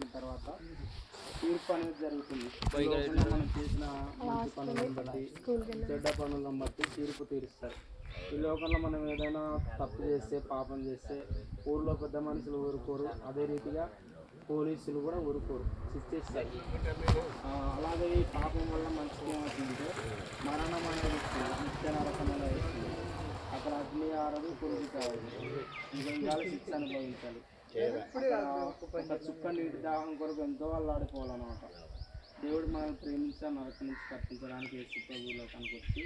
మరణించిన తర్వాత తీర్పు అనేది జరుగుతుంది. మనం చేసిన మంచి పనులను బట్టి చెడ్డ పనులను బట్టి తీర్పు తీరుస్తారు. ఈ లోకంలో మనం ఏదైనా తప్పు చేస్తే పాపం చేస్తే ఊర్లో పెద్ద మనుషులు ఊరుకోరు. అదే రీతిగా పోలీసులు కూడా ఊరుకోరు. శిక్షిస్తారు. అలాగే ఈ పాపం వల్ల మంచిగా ఏమవుతుందంటే మరణం అనేది వస్తుంది. నిత్య అక్కడ అగ్ని ఆరదు పురుగు కావాలి నిజంగా శిక్ష అనుభవించాలి. ఒక చుక్క నీటి దాహం కొరకు ఎంతో అల్లాడిపోవాలన్నమాట దేవుడు మనం ప్రేమించి ఆ నరకం నుంచి తప్పించడానికి యేసు ప్రభు లోకానికి వచ్చి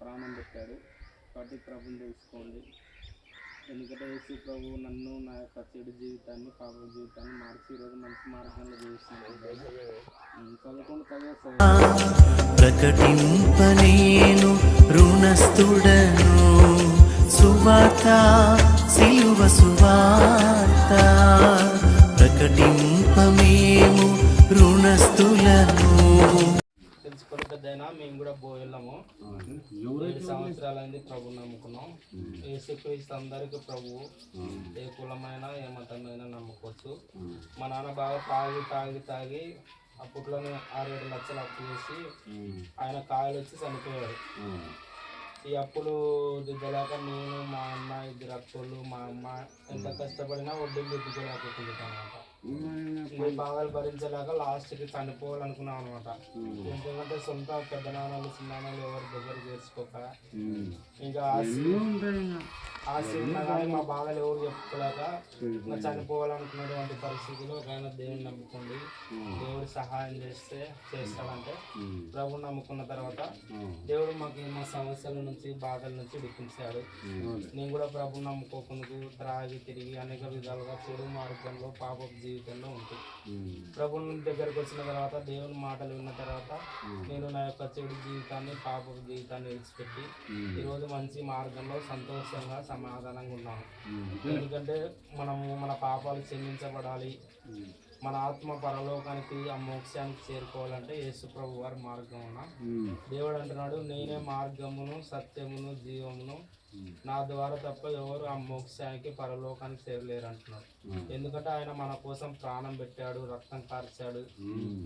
ప్రాణం పెట్టాడు. కాబట్టి ప్రభుని తెలుసుకోండి. ఎందుకంటే యేసు ప్రభు నన్ను నా యొక్క చెడు జీవితాన్ని పాప జీవితాన్ని మార్చి ఈరోజు మంచి మార్గంలో జీవిస్తున్నాను చదువుకుంటూ చదివేస్తాను ప్రకటింప నేను రుణస్థుడను సువార్త సిలువ సువార్త ప్రకటింపమేము రుణస్థులను. తెలుసుకొని పెద్దయినా మేము కూడా పోయిళ్ళము ఏడు సంవత్సరాలైంది ప్రభు నమ్ముకున్నాం. ఏసుక్రీస్తు అందరికీ ప్రభువు ఏ కులమైన ఏ మతమైనా నమ్ముకోవచ్చు. మా నాన్న బాగా తాగి తాగి తాగి అప్పట్లోనే ఆరేడు లక్షలు అప్పు చేసి ఆయన కాయలు వచ్చి చనిపోయాడు. ఈ అప్పులు దిద్దలేక నేను మా అన్న ఇద్దరు అక్కలు మా అమ్మ ఎంత కష్టపడినా వడ్డీలు దిద్దుకోలేకపోతుంది అనమాట ఈ బాధలు భరించలేక లాస్ట్కి చనిపోవాలనుకున్నాం అనమాట ఎందుకంటే సొంత పెద్ద నాన్నలు చిన్న నాన్నలు ఎవరు దగ్గర చేసుకోక ఇంకా ఆస్తి ఉన్నా కానీ మా బాధలు ఎవరు చెప్పుకోలేక చనిపోవాలనుకున్నటువంటి పరిస్థితిలో ఒకఆయన దేవుని నమ్ముకోండి. దేవుడు సహాయం చేస్తే చేస్తాడంటే ప్రభు నమ్ముకున్న తర్వాత దేవుడు మాకు మా సమస్యల నుంచి బాధల నుంచి విడిపించాడు. నేను కూడా ప్రభు నమ్ముకోకుండా త్రాగి తిరిగి అనేక విధాలుగా చెడు మార్గంలో పాప జీవితంలో ఉంటుంది ప్రభుని దగ్గరకు వచ్చిన తర్వాత దేవుని మాటలు విన్న తర్వాత నేను నా యొక్క చెడు జీవితాన్ని పాప జీవితాన్ని విడిచిపెట్టి ఈరోజు మంచి మార్గంలో సంతోషంగా సమాధానంగా ఉన్నాను ఎందుకంటే మనము మన పాపాలు క్షమించబడాలి. మన ఆత్మ పరలోకానికి ఆ మోక్షానికి చేరుకోవాలంటే యేసు ప్రభు వారి మార్గం ఉన్నా దేవుడు అంటున్నాడు నేనే మార్గమును సత్యమును జీవమును. నా ద్వారా తప్ప ఎవరు ఆ మోక్షానికి పరలోకానికి చేరలేరు అంటున్నాడు. ఎందుకంటే ఆయన మన కోసం ప్రాణం పెట్టాడు రక్తం కార్చాడు.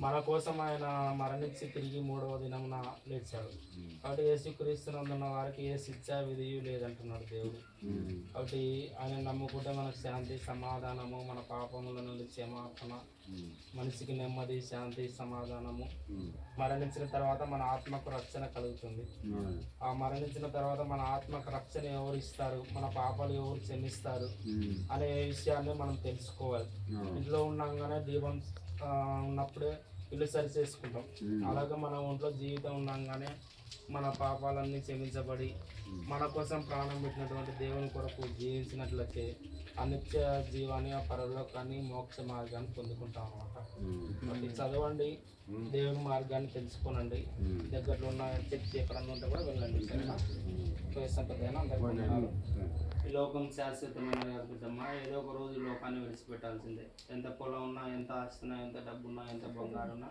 మన కోసం ఆయన మరణించి తిరిగి మూడవ దినమున లేచాడు. కాబట్టి యేసు క్రీస్తునందున్న వారికి ఏ శిక్ష విధియు లేదంటున్నాడు దేవుడు. కాబట్టి ఆయన నమ్ముకుంటే మనకు శాంతి సమాధానము మన పాపముల నుండి క్షమాపణ మనిషికి నెమ్మది శాంతి సమాధానము. మరణించిన తర్వాత మన ఆత్మకు రక్షణ కలుగుతుంది. ఆ మరణించిన తర్వాత మన ఆత్మకు రక్షణ ఎవరు ఇస్తారు? మన పాపాలు ఎవరు క్షమిస్తారు? అనే విషయాన్ని మనం తెలుసుకోవాలి. ఇంట్లో ఉండగానే దీపం ఉన్నప్పుడే ఇల్లు సరి చేసుకుంటాం అలాగే మన ఒంట్లో జీవితం ఉండగానే మన పాపాలన్నీ క్షమించబడి మన కోసం ప్రాణం పెట్టినటువంటి దేవుని కొరకు జీవించినట్లయితే అనిత్య జీవాన్ని ఆ పరలోకాన్ని మోక్ష మార్గాన్ని పొందుకుంటాం కాబట్టి చదవండి దేవుని మార్గాన్ని తెలుసుకోనండి. దగ్గరలో ఉన్న చర్చి ఎక్కడన్నా ఉంటే కూడా వెళ్ళండి. ఈ లోకం శాశ్వతమైన అద్భుతమ్మా ఏదో ఒక రోజు లోకాన్ని విడిచిపెట్టాల్సిందే. ఎంత పొలం ఉన్నా ఎంత ఆస్తి ఉన్నా ఎంత డబ్బు ఉన్నా ఎంత బంగారు ఉన్నా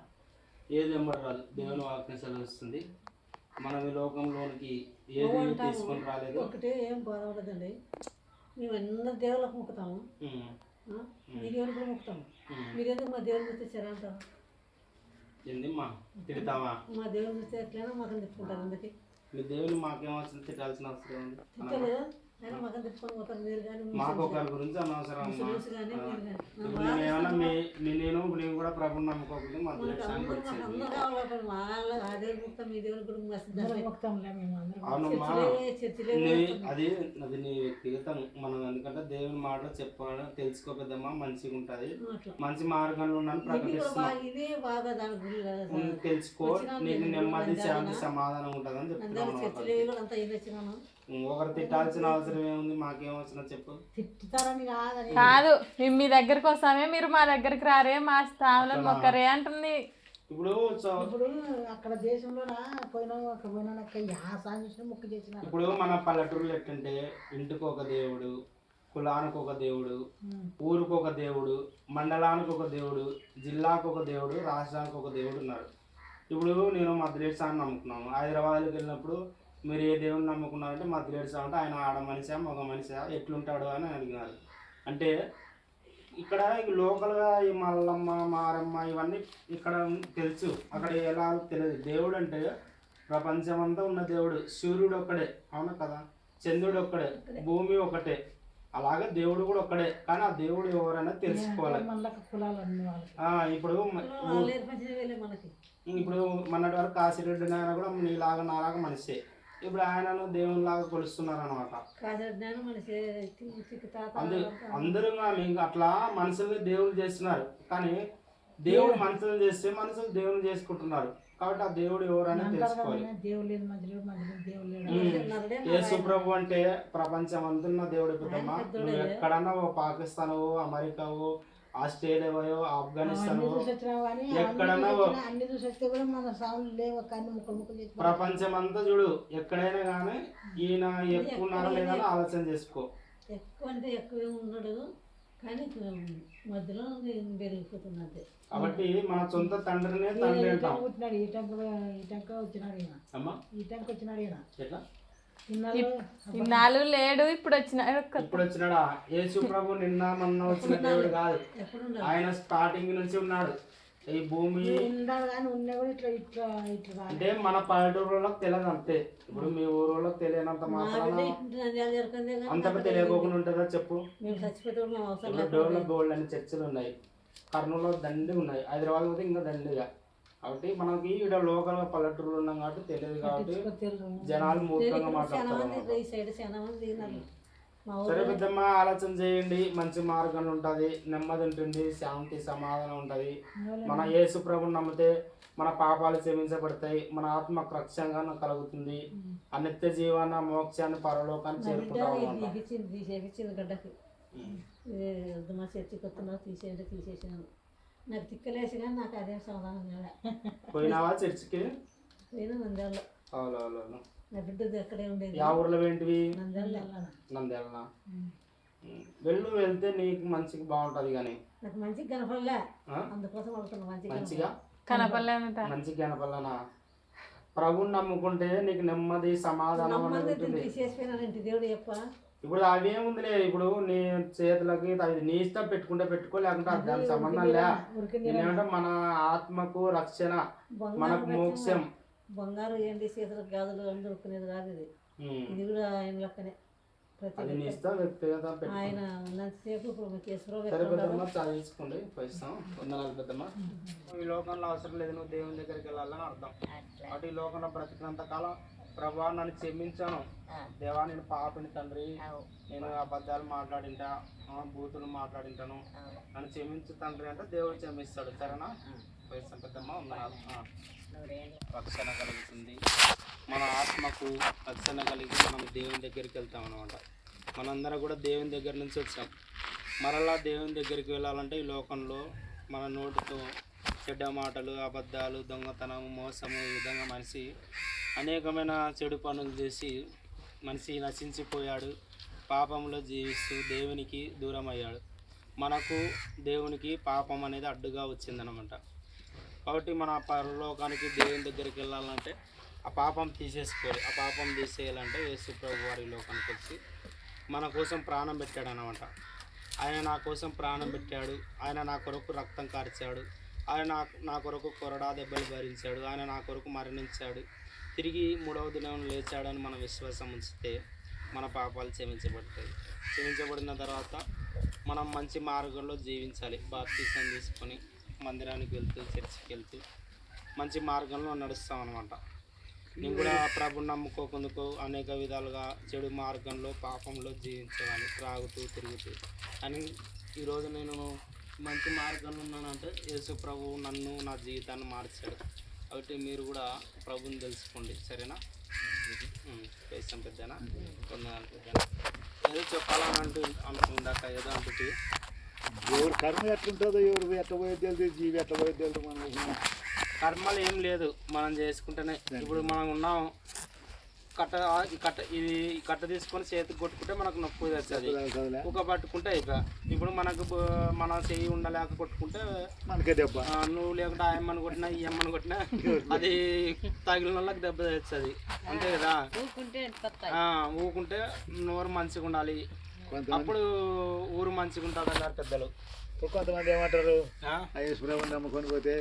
ఏది ఎమ్మడి రాదు. దేవుని వాక్యం సెలవిస్తుంది. మనం ఈ లోకంలోనికి ఏది తీసుకొని రాలేదు. ఒకటే ఏం బాధ ఉండదండి మేము అందరు దేవుళ్ళకు మొక్కుతాము? మీ దేవుని కూడా మొక్కుతాము? ఉమ్. మీరు ఎందుకు మా దేవుని చూస్తే ఏందిమ్మా తిడతావా? మా దేవుని చూస్తే ఎట్లయినా మగం తిప్పుకుంటారు అందుకే. మీ దేవుని మాకేం అవసరం? తిట్టాల్సిన అవసరం ఉంది మాకు ఒకరి గురించి అనవసరం నేను ఏమన్నా మీ మీ- నేను నేను కూడా ప్రభుని నమ్ముకోకుండా మా దేశానికి అవునమ్మా. అది అది నీ వ్యక్తిగతం మనం ఎందుకంటే దేవుని మాట చెప్పాలని తెలుసుకోపెద్దమ్మా మంచిగా ఉంటది మంచి మార్గంలో ఉన్నాను ఇది కూడా ప్రకటిస్తున్నా. బాగా ఇదే బాగా దాని గురి కదా సార్. ఉమ్, తెలుసుకో. నీకు నెమ్మది శాంతి సమాధానం ఉంటుందని అందరూ చెప్తున్నాను ఒకరు తిట్టాల్సిన అవసరం ఏముంది? మాకేం అవసరం చెప్పు. తిట్టుతారని కాదని కాదు మేము మీ దగ్గరికి వస్తామే మీరు మా దగ్గరికి రారే మా స్థానంలో మొక్కరే అంటుంది. ఇప్పుడు ఇప్పుడు అక్కడ దేశంలో పోయినా అక్కడ పోయినా అక్కడ యాసాన్ని చూసిన మొక్కు చేసినారు. ఇప్పుడు మన పల్లెటూరులో ఎట్లంటే ఇంటికి ఒక దేవుడు కులానికి ఒక దేవుడు ఊరికి ఒక దేవుడు మండలానికి ఒక దేవుడు జిల్లాకు ఒక దేవుడు రాష్ట్రానికి ఒక దేవుడు ఉన్నాడు ఇప్పుడు నేను మద్దిలేటి స్వామిని నమ్ముకున్నాను హైదరాబాద్కి వెళ్ళినప్పుడు మీరు ఏ దేవుని నమ్ముకున్నారంటే స్వామి అంటే ఆయన ఆడ మనిషా మగ మనిషా ఎట్లుంటాడు అని అడిగినారు. అంటే ఇక్కడ లోకల్గా ఈ మల్లమ్మ మారమ్మ ఇవన్నీ ఇక్కడ తెలుసు. అక్కడ ఎలా తెలియదు. దేవుడు అంటే ప్రపంచమంతా ఉన్న దేవుడు. సూర్యుడు ఒక్కడే అవునా కదా? చంద్రుడు ఒక్కడే భూమి ఒకటే అలాగే దేవుడు కూడా ఒక్కడే. కానీ ఆ దేవుడు ఎవరైనా తెలుసుకోవాలి. ఇప్పుడు ఇప్పుడు మొన్నటి వరకు కాశీరెడ్డి నాయన కూడా నీలాగా నాలాగా మనిషే. ఇప్పుడు ఆయనను దేవునిలాగా కొలుస్తున్నారు అనమాట అందరూ కానీ ఇంకా అట్లా మనుషుల్ని దేవుడు చేస్తున్నారు. కానీ దేవుడు మనుషులను చేస్తే మనుషులు దేవుని చేసుకుంటున్నారు. కాబట్టి ఆ దేవుడు ఎవరైనా తెలుసుకోవాలి. యేసు ప్రభు అంటే ప్రపంచం అంతున్న దేవుడు పెద్దమ్మా. నువ్వు ఎక్కడన్నా పాకిస్తాన్ అమెరికా ఆస్ట్రేలియా ఆఫ్ఘనిస్తాన్ ఎక్కడన్నా ప్రపంచం అంతా చూడు ఎక్కడైనా కానీ ఈయన ఎక్కువ ఉన్నారా లేదా ఆలోచన చేసుకో. ఎక్కువ అంటే ఎక్కువ ఉండడు కానీ మధ్యలో పెరిగిపోతుంది అంతే. కాబట్టి మన సొంత తండ్రినే తండ్రి అంటాం. ఈ టంక ఈ టంక వచ్చినాడు ఈయన. ఈ టంక వచ్చినాడు ఈయన. ఎట్లా? ఇన్నాళ్ళు లేడు ఇప్పుడు వచ్చిన ఇప్పుడు వచ్చినాడా యేసు ప్రభు నిన్న మొన్న వచ్చిన దేవుడు కాదు. ఆయన స్టార్టింగ్ నుంచి ఉన్నాడు. ఈ భూమి. అంటే మన పల్లెటూరులో తెలియదు అంతే. ఇప్పుడు మీ ఊరిలో తెలియనంత మా మాత్రాన బిడ్డ ఇంటి నంద్యాల జరుగుతుంది కానీ అంతకు తెలియకోకుండా ఉంటుందా చెప్పు? డోర్లో గోల్డ్ అని చర్చలు ఉన్నాయి. కర్నూలులో దండి ఉన్నాయి. హైదరాబాద్ పోతే ఇంకా దండిగా. కాబట్టి మనకి ఇక్కడ లోకల్ పల్లెటూరులో ఉన్నాం కాబట్టి తెలియదు కాబట్టి జనాలు మూర్ఖంగా చాలా మాట్లాడతారు మంది ఈ సైడ్ చాలా మంది దిగినారు మా సరే పెద్దమ్మ ఆలోచన చేయండి. మంచి మార్గం ఉంటుంది. నెమ్మది ఉంటుంది. శాంతి సమాధానం ఉంటుంది. మన యేసు ప్రభుని నమ్మితే మన పాపాలు క్షమించబడతాయి. మన ఆత్మకు రక్షంగా కలుగుతుంది. ఆ నిత్య జీవన మోక్షాన్ని పరలోకాన్ని చేరుకుంటాం నాకు తిక్కలేసి కానీ నాకు అదేం సమాధానం లేదా పోయినావా చర్చికి? పోయినా నంద్యాలలో. నా బిడ్డది అక్కడే ఉండేది. యా ఊర్లో ఏంటివి? నంద్యాల నంద్యాలనా? వెళ్ళు వెళ్తే నీకు మంచిగా బాగుంటది కానీ. నాకు మంచి కనపడలే. ఆ? అందుకోసం వెళ్తున్నా మంచి మంచిగా? కనపడలేనట మంచి కనపల్లనా ప్రభుని నమ్ముకుంటే నీకు నెమ్మది సమాధానం తీసేసిపోయినానంటే దేవుడు చెప్ప. ఇప్పుడు అవేముందిలే ఇప్పుడు నీ చేతులకి అది నీ ఇష్టం పెట్టుకుంటే పెట్టుకో లేకుంటే దానికి సంబంధం లే. మన ఆత్మకు రక్షణ మనకు మోక్షం. బంగారు ఏంటి? చేతులకు గాజులు అని దొరుకునేది కాదు ఇది. ఇది కూడా ఆయన లెక్కనే. ఆయన ఉన్నంతసేపు చదివించుకోండి పోయిస్తాం. వందనాలు పెద్దమ్మ. ఈ లోకంలో అవసరం లేదు నువ్వు దేవుని దగ్గరికి వెళ్ళాలని అర్థం. కాబట్టి ఈ లోకంలో బ్రతికినంత కాలం ప్రభా నన్ను క్షమించాను దేవా నేను పాపిని తండ్రి. నేను అబద్ధాలు మాట్లాడింటా బూతులు మాట్లాడింటాను. నన్ను క్షమించు తండ్రి అంటే దేవుడు క్షమిస్తాడు. సరేనా. రక్షణ కలుగుతుంది మన ఆత్మకు రక్షణ కలిగి మనం దేవుని దగ్గరికి వెళ్తాం అనమాట మనందరం కూడా దేవుని దగ్గర నుంచి వచ్చాం. మరలా దేవుని దగ్గరికి వెళ్ళాలంటే ఈ లోకంలో మన నోటితో చెడ్డ మాటలు అబద్ధాలు దొంగతనం మోసము ఈ విధంగా మనిషి అనేకమైన చెడు పనులు చేసి మనిషి నశించిపోయాడు. పాపంలో జీవిస్తూ దేవునికి దూరం అయ్యాడు మనకు దేవునికి పాపం అనేది అడ్డుగా వచ్చిందనమాట కాబట్టి మన పరలోకానికి దేవుని దగ్గరికి వెళ్ళాలంటే ఆ పాపం తీసేసుకోవాలి. ఆ పాపం తీసేయాలంటే యేసు ప్రభు వారి లోకానికి వచ్చి మన కోసం ప్రాణం పెట్టాడు అనమాట ఆయన నా కోసం ప్రాణం పెట్టాడు. ఆయన నా కొరకు రక్తం కార్చాడు. ఆయన నా నా కొరకు కొరడా దెబ్బలు భరించాడు. ఆయన నా కొరకు మరణించాడు. తిరిగి మూడవ దినం లేచాడని మన విశ్వాసం ఉంచితే మన పాపాలు క్షమించబడతాయి. క్షమించబడిన తర్వాత మనం మంచి మార్గంలో జీవించాలి. బాప్తీసం తీసుకొని మందిరానికి వెళ్తూ చర్చికి వెళ్తూ మంచి మార్గంలో నడుస్తాం అనమాట నేను కూడా ప్రభుని నమ్ముకోకుందుకు అనేక విధాలుగా చెడు మార్గంలో పాపంలో జీవించేవాడిని. త్రాగుతూ తిరుగుతూ అని ఈరోజు నేను మంచి మార్గంలో ఉన్నానంటే యేసు ప్రభు నన్ను నా జీవితాన్ని మార్చాడు. కాబట్టి మీరు కూడా ప్రభుని తెలుసుకోండి. సరేనా? వేసాం పెద్దనా? కొందరు పెద్దనా? ఏదో చెప్పాలని అంటూ అనుకుందాక ఏదో అంటుంది ఎవరు కర్మ ఎట్లుంటుందో ఎవరు ఎట్ట పోయేది జీవి ఎట్ట పోయేది మనం. కర్మలు ఏం లేదు. మనం చేసుకుంటేనే. ఇప్పుడు మనం ఉన్నాం. కట్ట ఈ కట్ట ఇది ఈ కట్ట తీసుకొని చేతికి కొట్టుకుంటే మనకు నొప్పి చదువులే కుక్క పట్టుకుంటే అయిపోయా. ఇప్పుడు మనకు మన చెయ్యి ఉండలేక కొట్టుకుంటే మనకే దెబ్బ. నువ్వు లేకుండా ఆ అమ్మని కొట్టినా ఈ అమ్మని కొట్టినా అది తగిలిన వాళ్ళకి దెబ్బ తెస్తుంది అంతే కదా? ఆ, ఊకుంటే నోరు మంచిగా ఉండాలి. అప్పుడు ఊరు మంచిగా ఉంటుంది అన్నారు పెద్దలు. కొంతమంది ఏమంటారు? నమ్ముకొని పోతే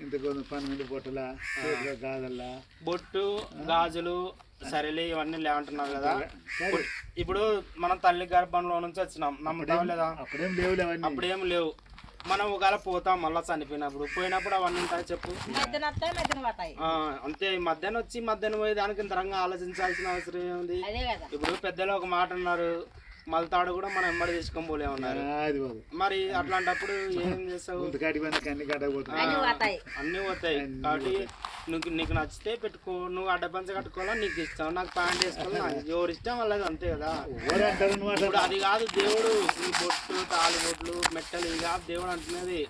ఇంత కొంత పన్నెండు పొట్టల చేతిలో కాదల్లా బొట్టు గాజులు సరేలే ఇవన్నీ లేవంటున్నారు కదా. ఇప్పుడు మనం తల్లి గర్భంలో నుంచి వచ్చినాం. నమ్ముతాం లేదా? అప్పుడేం అప్పుడేం లేవు. మనం ఒకవేళ పోతాం మళ్ళీ చనిపోయినప్పుడు. పోయినప్పుడు అవన్నీ ఉంటాయి చెప్పు? ఆ, అంతే. ఈ మధ్యాహ్నం వచ్చి మధ్యాహ్నం పోయి దానికి ఇంతరంగా ఆలోచించాల్సిన అవసరం ఏముంది? ఇప్పుడు పెద్దలు ఒక మాట అన్నారు. మలతాడు కూడా మనం ఎమ్మడి తీసుకొని పోలే ఉన్నారు మరి అట్లాంటప్పుడు ఏం చేస్తావు? అన్నీ పోతాయి. కాబట్టి నువ్వు నీకు నచ్చితే పెట్టుకో నువ్వు అడ్డ పంచ కట్టుకోవాలా నీకు ఇష్టం. నాకు ప్యాంట్ వేసుకోవాలా ఎవరి ఇష్టం వాళ్ళది అంతే కదా. ఇప్పుడు అది కాదు దేవుడు. ఈ బొట్టు తాళి బొట్లు మెట్టలు ఇది కాదు దేవుడు అంటున్నది.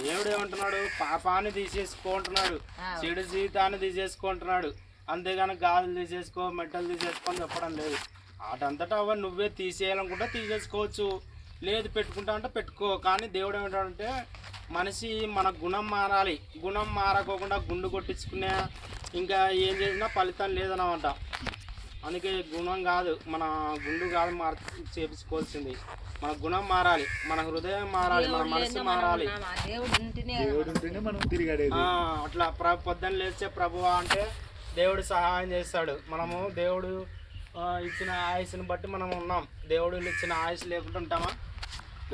దేవుడు ఏమంటున్నాడు? పాపాన్ని తీసేసుకుంటున్నాడు చెడు జీవితాన్ని తీసేసుకుంటున్నాడు అంతేగాని గాజులు తీసేసుకో మెట్టలు తీసేసుకో అని చెప్పడం లేదు. వాటంతటా అవ్వ నువ్వే తీసేయాలనుకుంటే తీసేసుకోవచ్చు. లేదు పెట్టుకుంటా అంటే పెట్టుకో. కానీ దేవుడు ఏమంటాడంటే మనిషి మన గుణం మారాలి. గుణం మారకోకుండా గుండు కొట్టించుకునే ఇంకా ఏం చేసినా ఫలితం లేదన్నమాట. అందుకే గుణం కాదు మన గుండు కాదు మార్ చేపించుకోవాల్సింది. మన గుణం మారాలి మన హృదయం మారాలి మన మనసు మారాలి. దేవుడు ఉంటేనే మనం తిరిగాడేది. ఆ, అట్లా ప్ర పొద్దున్న లేచే ప్రభువా అంటే దేవుడు సహాయం చేస్తాడు. మనము దేవుడు ఇచ్చిన ఆయుస్ని బట్టి మనం ఉన్నాం. దేవుడు ఇచ్చిన ఆయుస్ లేకుండా ఉంటామా?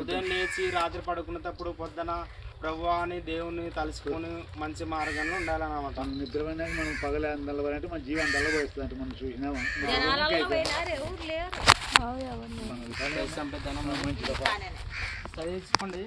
ఉదయం లేచి రాత్రి పడుకునేటప్పుడు పొద్దున ప్రభువా అని దేవుని తలుచుకొని మంచి మార్గంలో ఉండాలన్నమాట. మనం నిద్రపోయినాక మనం పగలే నల్లవారంటే మన జీవం నల్లబోస్తుంది అంటే మనం చూసినామా. చదివించుకోండి.